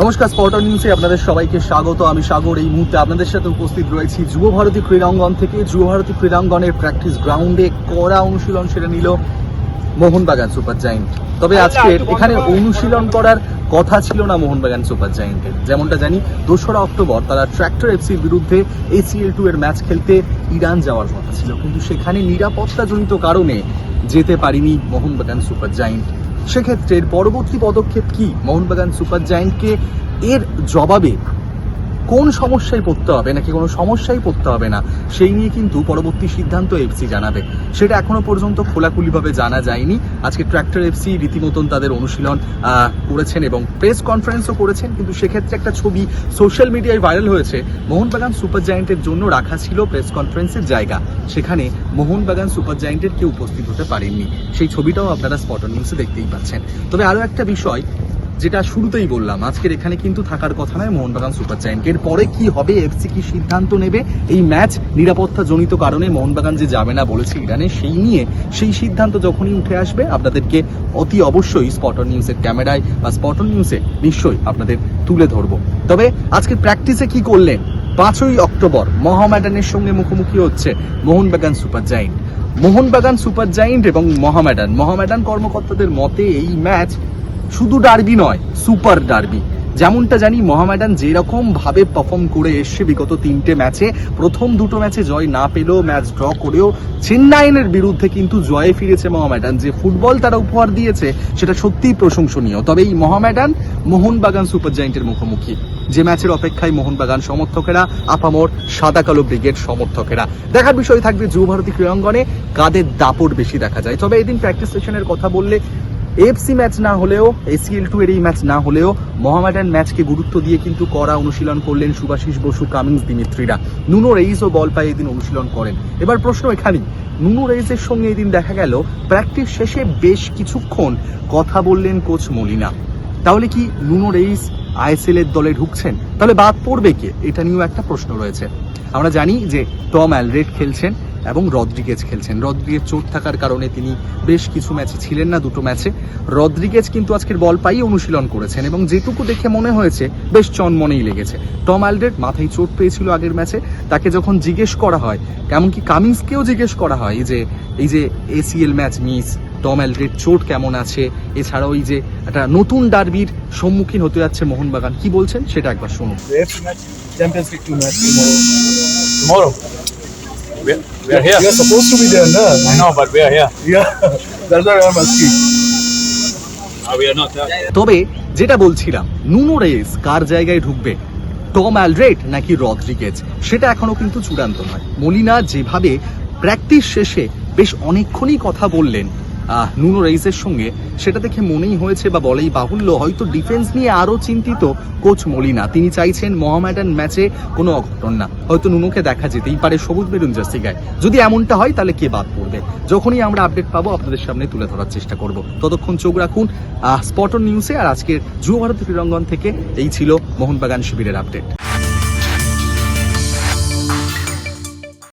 নমস্কার স্পটার নিউজে আপনাদের সবাইকে স্বাগত। আমি সাগর। এই মুহূর্তে আপনাদের সাথে উপস্থিত রয়েছি যুব ভারতী ক্রীড়াঙ্গন থেকে। যুব ভারতী ক্রীড়াঙ্গনের প্র্যাকটিস গ্রাউন্ডে কড়া অনুশীলন সেরে নিল মোহনবাগান সুপার জায়েন্ট। তবে আজকে এখানে অনুশীলন করার কথা ছিল না মোহনবাগান সুপার জায়েন্টের। যেমনটা জানি দোসরা অক্টোবর তারা ট্র্যাক্টর এফসির বিরুদ্ধে এসিএল টু এর ম্যাচ খেলতে ইরান যাওয়ার কথা ছিল। কিন্তু সেখানে নিরাপত্তাজনিত কারণে যেতে পারিনি মোহনবাগান সুপার জায়েন্ট। সেক্ষেত্রে এর পরবর্তী পদক্ষেপ কি? মোহনবাগান সুপার জায়েন্টকে এর জবাবে কোন সমস্যায় পড়তে হবে নাকি কোনো সমস্যায় পড়তে হবে না, সেই নিয়ে কিন্তু পরবর্তী সিদ্ধান্ত এফসি জানাবে। সেটা এখনও পর্যন্ত খোলাখুলিভাবে জানা যায়নি। আজকে ট্র্যাক্টর এফসি রীতিমতন তাদের অনুশীলন করেছেন এবং প্রেস কনফারেন্সও করেছেন। কিন্তু সেক্ষেত্রে একটা ছবি সোশ্যাল মিডিয়ায় ভাইরাল হয়েছে। মোহনবাগান সুপার জায়েন্টের জন্য রাখা ছিল প্রেস কনফারেন্সের জায়গা। সেখানে মোহনবাগান সুপার জায়েন্টের কেউ উপস্থিত হতে পারেননি। সেই ছবিটাও আপনারা স্পটন নিউজে দেখতেই পাচ্ছেন। তবে আরও একটা বিষয় যেটা শুরুতেই বললাম, আজকের এখানে কিন্তু থাকার কথা নয় মোহনবাগান সুপার জায়েন্টের পরে কি হবে? এফসি কি সিদ্ধান্ত নেবে? এই ম্যাচ নিরাপত্তা জনিত কারণে মোহনবাগান যে যাবে না বলেছে ইরানে, সেই নিয়ে সেই সিদ্ধান্ত যখনই উঠে আসবে, আপনাদেরকে অতি অবশ্যই স্পটন নিউজের ক্যামেরায় বা স্পটন নিউজে নিশ্চয়ই আপনাদের তুলে ধরবো। তবে আজকে প্র্যাকটিসে কি করলেন? পাঁচই অক্টোবর মহামেডানের সঙ্গে মুখোমুখি হচ্ছে Mohun Bagan super giant. Mohun Bagan super giant এবং মহামেডান। মহামেডান কর্মকর্তাদের মতে এই ম্যাচ শুধু ডার্বি নয়, সুপার ডার্বি। যেমনটা জানি, মোহামেডান যেরকম ভাবে পারফর্ম করে এসছে বিগত তিনটে ম্যাচে, প্রথম দুটো ম্যাচে জয় না পেলেও ম্যাচ ড্র করেও চেন্নাইনের বিরুদ্ধে কিন্তু জয়ে ফিরেছে মোহামেডান। যে ফুটবল তারা উপহার দিয়েছে, সেটা সত্যিই প্রশংসনীয়। তবে এই মোহামেডান মোহনবাগান সুপার জায়েন্টের মুখোমুখি। যে ম্যাচের অপেক্ষায় মোহনবাগান সমর্থকেরা, আপামর সাদা কালো ব্রিগেড সমর্থকেরা। দেখার বিষয় থাকবে যুব ভারতী ক্রীড়াঙ্গনে, কাদের দাপট বেশি দেখা যায়। তবে এদিন প্র্যাকটিস সেশনের কথা বললে এফসি ম্যাচ না হলেও এসিএল টু এর এই ম্যাচ না হলেও মোহামেডান ম্যাচকে গুরুত্ব দিয়ে কিন্তু কড়া অনুশীলন করলেন সুভাশিস বসু কামিংস দিমিত্রিরা নুনো রেইসও বল পায়ে এদিন অনুশীলন করেন। এবার প্রশ্ন এখানেই। নুনু রেইসের সঙ্গে এদিন দেখা গেল প্র্যাকটিস শেষে বেশ কিছুক্ষণ কথা বললেন কোচ মলিনা। তাহলে কি নুনো রেইস আইএসএল এর দলে ঢুকছেন? তাহলে বাদ পড়বে কে? এটা নিয়েও একটা প্রশ্ন রয়েছে। আমরা জানি যে টম অ্যালরেড খেলছেন। এবং রদ্রিগেজ খেলছেন। রদ্রিগেজ চোট থাকার কারণে তিনি বেশ কিছু ম্যাচে ছিলেন না দুটো ম্যাচে। রদ্রিগেজ কিন্তু আজকের বল পাই অনুশীলন করেছেন এবং যেটুকু দেখে মনে হয়েছে বেশ চনমনেই লেগেছে। টম অ্যালড্রেড মাথায় চোট পেয়েছিল আগের ম্যাচে। তাকে যখন জিজ্ঞেস করা হয় এমনকি কামিংসকেও জিজ্ঞেস করা হয় এই যে এই যে ACL match miss Tom Aldred চোট কেমন আছে? এছাড়াও এই যে একটা নতুন ডার্বির সম্মুখীন হতে যাচ্ছে মোহনবাগান কি বলছেন সেটা একবার শুনুন। The AFC match, Champions We're, we're here. You're supposed to be there, no? I know, but we're here. Yeah, that's why I'm asking. Ah, তবে যেটা বলছিলাম নুনো রেস কার জায়গায় ঢুকবে টম অ্যালড্রেট নাকি রদরিগেজ সেটা এখনও কিন্তু চূড়ান্ত নয় মলিনা যেভাবে প্র্যাকটিস শেষে বেশ অনেকক্ষণই কথা বললেন নুনো রেইসের সঙ্গে সেটা দেখে মনেই হয়েছে বা বলেই বাহুল্য। হয়তো ডিফেন্স নিয়ে আরও চিন্তিত কোচ মলিনা। তিনি চাইছেন মোহামেডান ম্যাচে কোনো অঘটন না। হয়তো নুনোকে দেখা যেতেই পারে সবুজ বেরুন জার্সি গায়ে যদি এমনটা হয়, তাহলে কে বাদ পড়বে? যখনই আমরা আপডেট পাবো, আপনাদের সামনে তুলে ধরার চেষ্টা করব। ততক্ষণ চোখ রাখুন স্পটন নিউজে আর আজকের যুব ভারতী ক্রীড়াঙ্গন থেকে এই ছিল মোহনবাগান শিবিরের আপডেট